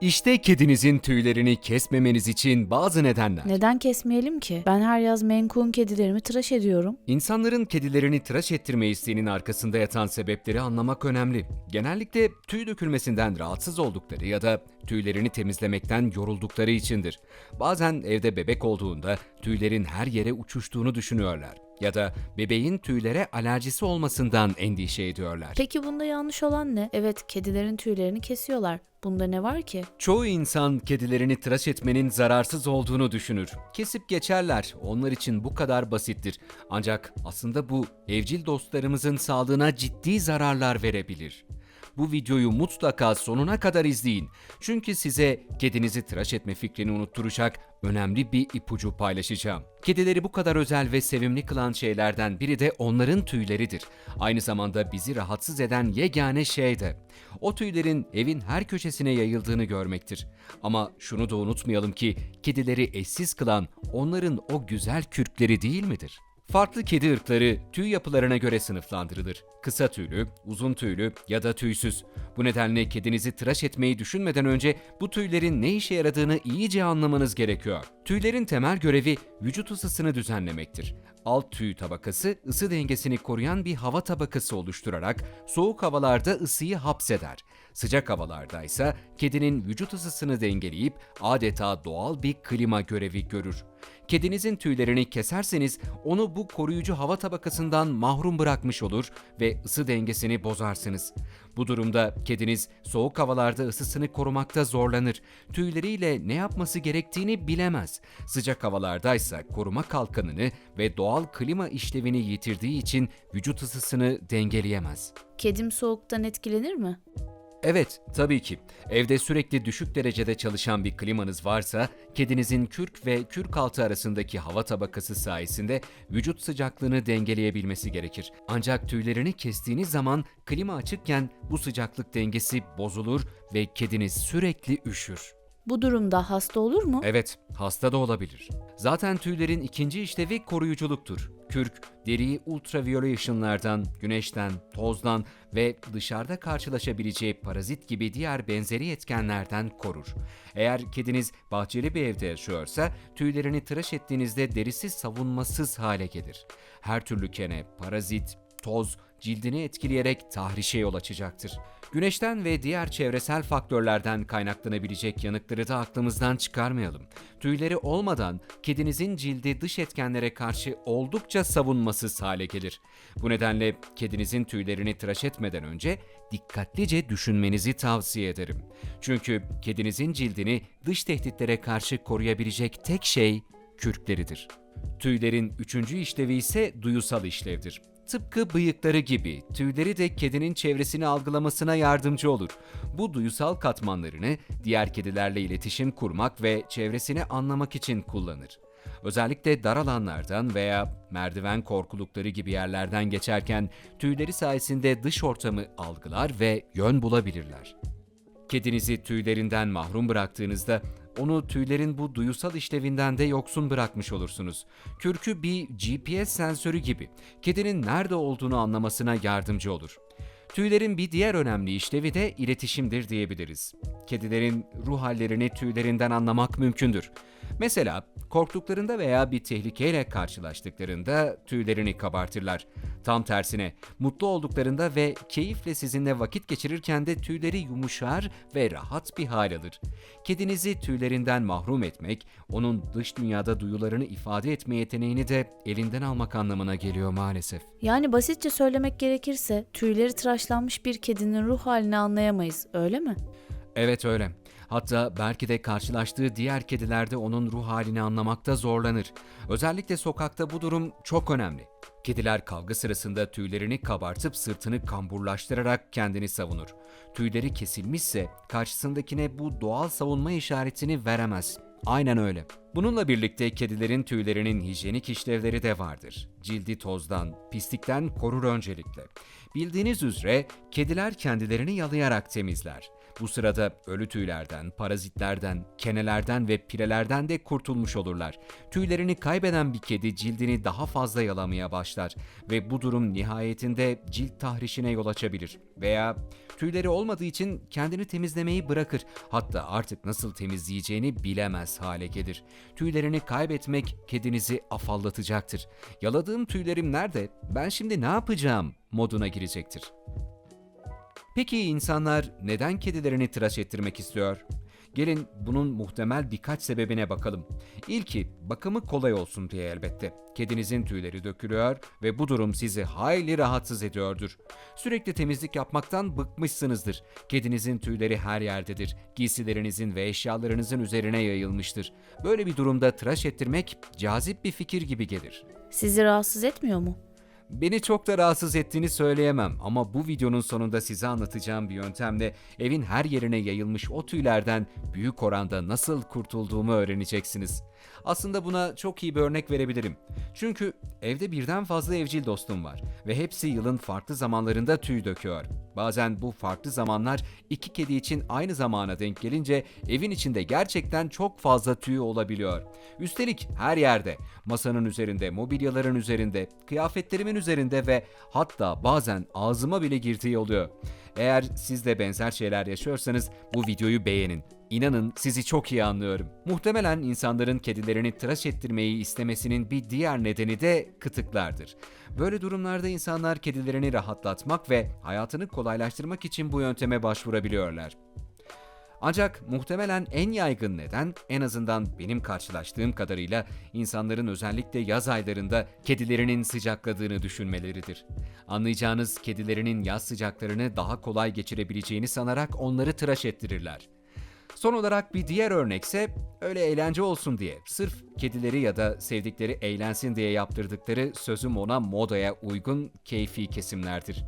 İşte kedinizin tüylerini kesmemeniz için bazı nedenler. Neden kesmeyelim ki? Ben her yaz Maine kedilerimi tıraş ediyorum. İnsanların kedilerini tıraş ettirme isteğinin arkasında yatan sebepleri anlamak önemli. Genellikle tüy dökülmesinden rahatsız oldukları ya da tüylerini temizlemekten yoruldukları içindir. Bazen evde bebek olduğunda tüylerin her yere uçuştuğunu düşünüyorlar ya da bebeğin tüylere alerjisi olmasından endişe ediyorlar. Peki bunda yanlış olan ne? Evet, kedilerin tüylerini kesiyorlar. Bunda ne var ki? Çoğu insan kedilerini tıraş etmenin zararsız olduğunu düşünür. Kesip geçerler. Onlar için bu kadar basittir. Ancak aslında bu evcil dostlarımızın sağlığına ciddi zararlar verebilir. Bu videoyu mutlaka sonuna kadar izleyin. Çünkü size kedinizi tıraş etme fikrini unutturacak önemli bir ipucu paylaşacağım. Kedileri bu kadar özel ve sevimli kılan şeylerden biri de onların tüyleridir. Aynı zamanda bizi rahatsız eden yegane şey de o tüylerin evin her köşesine yayıldığını görmektir. Ama şunu da unutmayalım ki kedileri eşsiz kılan onların o güzel kürkleri değil midir? Farklı kedi ırkları tüy yapılarına göre sınıflandırılır. Kısa tüylü, uzun tüylü ya da tüysüz. Bu nedenle kedinizi tıraş etmeyi düşünmeden önce bu tüylerin ne işe yaradığını iyice anlamanız gerekiyor. Tüylerin temel görevi vücut ısısını düzenlemektir. Alt tüy tabakası ısı dengesini koruyan bir hava tabakası oluşturarak soğuk havalarda ısıyı hapseder. Sıcak havalarda ise kedinin vücut ısısını dengeleyip adeta doğal bir klima görevi görür. Kedinizin tüylerini keserseniz onu bu koruyucu hava tabakasından mahrum bırakmış olur ve ısı dengesini bozarsınız. Bu durumda kediniz soğuk havalarda ısısını korumakta zorlanır. Tüyleriyle ne yapması gerektiğini bilemez. Sıcak havalardaysa koruma kalkanını ve doğal klima işlevini yitirdiği için vücut ısısını dengeleyemez. Kedim soğuktan etkilenir mi? Evet, tabii ki. Evde sürekli düşük derecede çalışan bir klimanız varsa, kedinizin kürk ve kürk altı arasındaki hava tabakası sayesinde vücut sıcaklığını dengeleyebilmesi gerekir. Ancak tüylerini kestiğiniz zaman klima açıkken bu sıcaklık dengesi bozulur ve kediniz sürekli üşür. Bu durumda hasta olur mu? Evet, hasta da olabilir. Zaten tüylerin ikinci işlevi koruyuculuktur. Kürk, deriyi ultraviyole ışınlardan, güneşten, tozdan ve dışarıda karşılaşabileceği parazit gibi diğer benzeri etkenlerden korur. Eğer kediniz bahçeli bir evde yaşıyorsa, tüylerini tıraş ettiğinizde derisi savunmasız hale gelir. Her türlü kene, parazit, toz, cildini etkileyerek tahrişe yol açacaktır. Güneşten ve diğer çevresel faktörlerden kaynaklanabilecek yanıkları da aklımızdan çıkarmayalım. Tüyleri olmadan kedinizin cildi dış etkenlere karşı oldukça savunmasız hale gelir. Bu nedenle kedinizin tüylerini tıraş etmeden önce dikkatlice düşünmenizi tavsiye ederim. Çünkü kedinizin cildini dış tehditlere karşı koruyabilecek tek şey kürkleridir. Tüylerin üçüncü işlevi ise duyusal işlevdir. Tıpkı bıyıkları gibi tüyleri de kedinin çevresini algılamasına yardımcı olur. Bu duyusal katmanlarını diğer kedilerle iletişim kurmak ve çevresini anlamak için kullanır. Özellikle dar alanlardan veya merdiven korkulukları gibi yerlerden geçerken tüyleri sayesinde dış ortamı algılar ve yön bulabilirler. Kedinizi tüylerinden mahrum bıraktığınızda onu tüylerin bu duyusal işlevinden de yoksun bırakmış olursunuz. Kürkü bir GPS sensörü gibi kedinin nerede olduğunu anlamasına yardımcı olur. Tüylerin bir diğer önemli işlevi de iletişimdir diyebiliriz. Kedilerin ruh hallerini tüylerinden anlamak mümkündür. Mesela korktuklarında veya bir tehlikeyle karşılaştıklarında tüylerini kabartırlar. Tam tersine mutlu olduklarında ve keyifle sizinle vakit geçirirken de tüyleri yumuşar ve rahat bir hal alır. Kedinizi tüylerinden mahrum etmek, onun dış dünyada duyularını ifade etme yeteneğini de elinden almak anlamına geliyor maalesef. Yani basitçe söylemek gerekirse tüyleri tıraşlanmış bir kedinin ruh halini anlayamayız, öyle mi? Evet öyle. Hatta belki de karşılaştığı diğer kedilerde onun ruh halini anlamakta zorlanır. Özellikle sokakta bu durum çok önemli. Kediler kavga sırasında tüylerini kabartıp sırtını kamburlaştırarak kendini savunur. Tüyleri kesilmişse karşısındakine bu doğal savunma işaretini veremez. Aynen öyle. Bununla birlikte kedilerin tüylerinin hijyenik işlevleri de vardır. Cildi tozdan, pislikten korur öncelikle. Bildiğiniz üzere kediler kendilerini yalayarak temizler. Bu sırada ölü tüylerden, parazitlerden, kenelerden ve pirelerden de kurtulmuş olurlar. Tüylerini kaybeden bir kedi cildini daha fazla yalamaya başlar ve bu durum nihayetinde cilt tahrişine yol açabilir. Veya tüyleri olmadığı için kendini temizlemeyi bırakır. Hatta artık nasıl temizleyeceğini bilemez hale gelir. Tüylerini kaybetmek kedinizi afallatacaktır. Yaladığım tüylerim nerede? Ben şimdi ne yapacağım? moduna girecektir. Peki insanlar neden kedilerini tıraş ettirmek istiyor? Gelin bunun muhtemel birkaç sebebine bakalım. İlki bakımı kolay olsun diye elbette. Kedinizin tüyleri dökülüyor ve bu durum sizi hayli rahatsız ediyordur. Sürekli temizlik yapmaktan bıkmışsınızdır. Kedinizin tüyleri her yerdedir. Giysilerinizin ve eşyalarınızın üzerine yayılmıştır. Böyle bir durumda tıraş ettirmek cazip bir fikir gibi gelir. Sizi rahatsız etmiyor mu? Beni çok da rahatsız ettiğini söyleyemem ama bu videonun sonunda size anlatacağım bir yöntemle evin her yerine yayılmış o tüylerden büyük oranda nasıl kurtulduğumu öğreneceksiniz. Aslında buna çok iyi bir örnek verebilirim. Çünkü evde birden fazla evcil dostum var ve hepsi yılın farklı zamanlarında tüy döküyor. Bazen bu farklı zamanlar iki kedi için aynı zamana denk gelince evin içinde gerçekten çok fazla tüy olabiliyor. Üstelik her yerde, masanın üzerinde, mobilyaların üzerinde, kıyafetlerimin üzerinde ve hatta bazen ağzıma bile girdiği oluyor. Eğer siz de benzer şeyler yaşıyorsanız bu videoyu beğenin. İnanın sizi çok iyi anlıyorum. Muhtemelen insanların kedilerini tıraş ettirmeyi istemesinin bir diğer nedeni de kıtıklardır. Böyle durumlarda insanlar kedilerini rahatlatmak ve hayatını kolaylaştırmak için bu yönteme başvurabiliyorlar. Ancak muhtemelen en yaygın neden en azından benim karşılaştığım kadarıyla insanların özellikle yaz aylarında kedilerinin sıcakladığını düşünmeleridir. Anlayacağınız kedilerinin yaz sıcaklarını daha kolay geçirebileceğini sanarak onları tıraş ettirirler. Son olarak bir diğer örnekse öyle eğlence olsun diye, sırf kedileri ya da sevdikleri eğlensin diye yaptırdıkları sözüm ona modaya uygun keyfi kesimlerdir.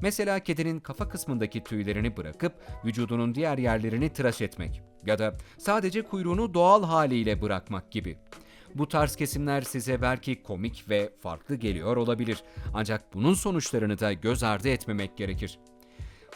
Mesela kedinin kafa kısmındaki tüylerini bırakıp vücudunun diğer yerlerini tıraş etmek ya da sadece kuyruğunu doğal haliyle bırakmak gibi. Bu tarz kesimler size belki komik ve farklı geliyor olabilir ancak bunun sonuçlarını da göz ardı etmemek gerekir.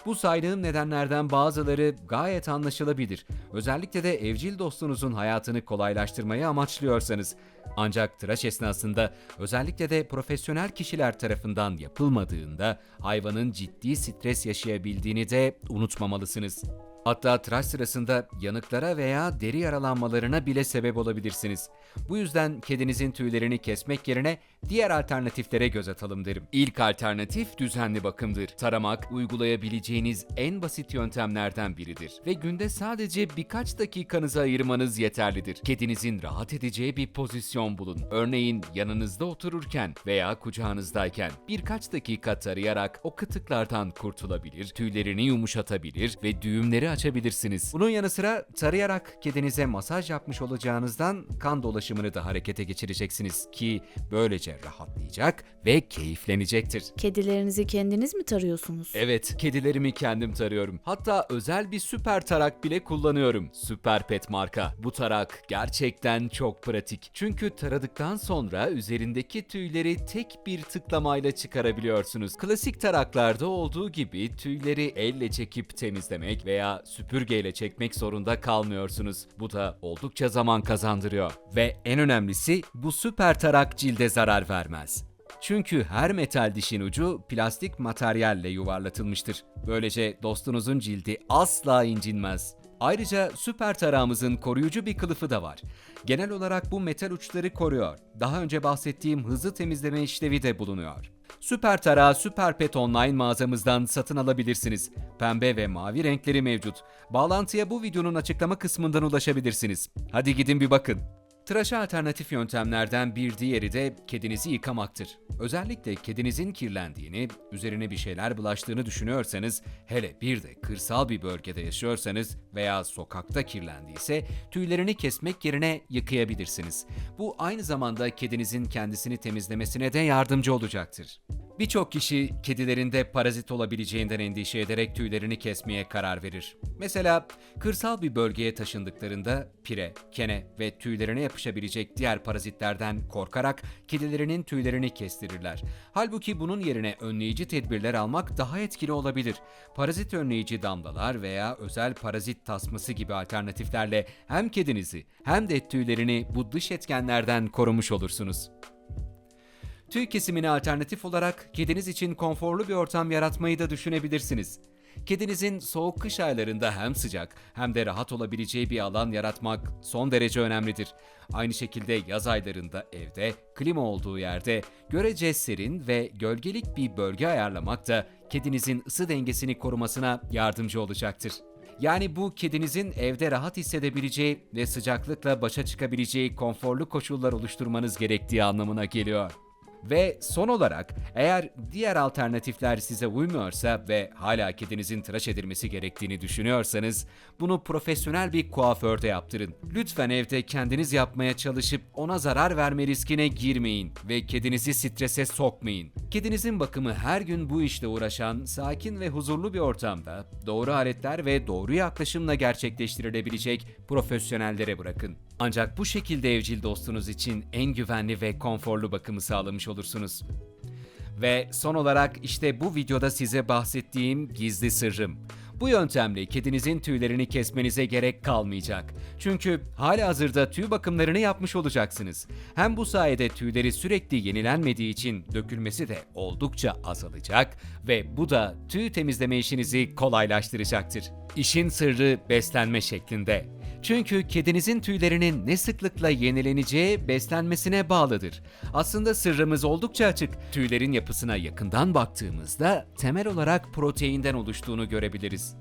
Bu saydığım nedenlerden bazıları gayet anlaşılabilir. Özellikle de evcil dostunuzun hayatını kolaylaştırmayı amaçlıyorsanız. Ancak tıraş esnasında özellikle de profesyonel kişiler tarafından yapılmadığında hayvanın ciddi stres yaşayabildiğini de unutmamalısınız. Hatta tıraş sırasında yanıklara veya deri yaralanmalarına bile sebep olabilirsiniz. Bu yüzden kedinizin tüylerini kesmek yerine diğer alternatiflere göz atalım derim. İlk alternatif düzenli bakımdır. Taramak uygulayabileceğiniz en basit yöntemlerden biridir ve günde sadece birkaç dakikanızı ayırmanız yeterlidir. Kedinizin rahat edeceği bir pozisyon bulun. Örneğin yanınızda otururken veya kucağınızdayken birkaç dakika tarayarak o kıtıklardan kurtulabilir, tüylerini yumuşatabilir ve düğümleri açabilirsiniz. Bunun yanı sıra tarayarak kedinize masaj yapmış olacağınızdan kan dolaşımını da harekete geçireceksiniz ki böylece rahatlayacak ve keyiflenecektir. Kedilerinizi kendiniz mi tarıyorsunuz? Evet, kedilerimi kendim tarıyorum. Hatta özel bir süper tarak bile kullanıyorum. Süper Pet marka. Bu tarak gerçekten çok pratik. Çünkü taradıktan sonra üzerindeki tüyleri tek bir tıklamayla çıkarabiliyorsunuz. Klasik taraklarda olduğu gibi tüyleri elle çekip temizlemek veya süpürgeyle çekmek zorunda kalmıyorsunuz. Bu da oldukça zaman kazandırıyor. Ve en önemlisi bu süper tarak cilde zarar vermez. Çünkü her metal dişin ucu plastik materyalle yuvarlatılmıştır. Böylece dostunuzun cildi asla incinmez. Ayrıca süper tarağımızın koruyucu bir kılıfı da var. Genel olarak bu metal uçları koruyor. Daha önce bahsettiğim hızlı temizleme işlevi de bulunuyor. Süper tarağı Süper Pet Online mağazamızdan satın alabilirsiniz. Pembe ve mavi renkleri mevcut. Bağlantıya bu videonun açıklama kısmından ulaşabilirsiniz. Hadi gidin bir bakın. Tıraşa alternatif yöntemlerden bir diğeri de kedinizi yıkamaktır. Özellikle kedinizin kirlendiğini, üzerine bir şeyler bulaştığını düşünüyorsanız, hele bir de kırsal bir bölgede yaşıyorsanız veya sokakta kirlendiyse tüylerini kesmek yerine yıkayabilirsiniz. Bu aynı zamanda kedinizin kendisini temizlemesine de yardımcı olacaktır. Birçok kişi kedilerinde parazit olabileceğinden endişe ederek tüylerini kesmeye karar verir. Mesela kırsal bir bölgeye taşındıklarında pire, kene ve tüylerine yapışabilecek diğer parazitlerden korkarak kedilerinin tüylerini kestirirler. Halbuki bunun yerine önleyici tedbirler almak daha etkili olabilir. Parazit önleyici damlalar veya özel parazit tasması gibi alternatiflerle hem kedinizi hem de tüylerini bu dış etkenlerden korumuş olursunuz. Tüy kesimine alternatif olarak kediniz için konforlu bir ortam yaratmayı da düşünebilirsiniz. Kedinizin soğuk kış aylarında hem sıcak hem de rahat olabileceği bir alan yaratmak son derece önemlidir. Aynı şekilde yaz aylarında evde, klima olduğu yerde görece serin ve gölgelik bir bölge ayarlamak da kedinizin ısı dengesini korumasına yardımcı olacaktır. Yani bu kedinizin evde rahat hissedebileceği ve sıcaklıkla başa çıkabileceği konforlu koşullar oluşturmanız gerektiği anlamına geliyor. Ve son olarak eğer diğer alternatifler size uymuyorsa ve hala kedinizin tıraş edilmesi gerektiğini düşünüyorsanız bunu profesyonel bir kuaförde yaptırın. Lütfen evde kendiniz yapmaya çalışıp ona zarar verme riskine girmeyin ve kedinizi strese sokmayın. Kedinizin bakımı her gün bu işle uğraşan, sakin ve huzurlu bir ortamda doğru aletler ve doğru yaklaşımla gerçekleştirilebilecek profesyonellere bırakın. Ancak bu şekilde evcil dostunuz için en güvenli ve konforlu bakımı sağlamış olursunuz. Ve son olarak işte bu videoda size bahsettiğim gizli sırrım. Bu yöntemle kedinizin tüylerini kesmenize gerek kalmayacak. Çünkü hala hazırda tüy bakımlarını yapmış olacaksınız. Hem bu sayede tüyleri sürekli yenilenmediği için dökülmesi de oldukça azalacak ve bu da tüy temizleme işinizi kolaylaştıracaktır. İşin sırrı beslenme şeklinde. Çünkü kedinizin tüylerinin ne sıklıkla yenileneceği beslenmesine bağlıdır. Aslında sırrımız oldukça açık. Tüylerin yapısına yakından baktığımızda temel olarak proteinden oluştuğunu görebiliriz.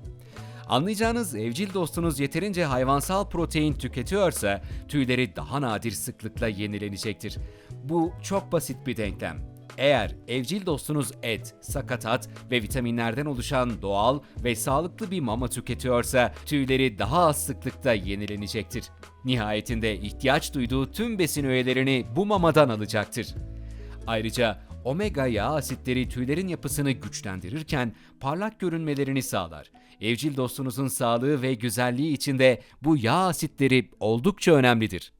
Anlayacağınız evcil dostunuz yeterince hayvansal protein tüketiyorsa tüyleri daha nadir sıklıkla yenilenecektir. Bu çok basit bir denklem. Eğer evcil dostunuz et, sakatat ve vitaminlerden oluşan doğal ve sağlıklı bir mama tüketiyorsa tüyleri daha az sıklıkta yenilenecektir. Nihayetinde ihtiyaç duyduğu tüm besin öğelerini bu mamadan alacaktır. Ayrıca omega yağ asitleri tüylerin yapısını güçlendirirken parlak görünmelerini sağlar. Evcil dostunuzun sağlığı ve güzelliği için de bu yağ asitleri oldukça önemlidir.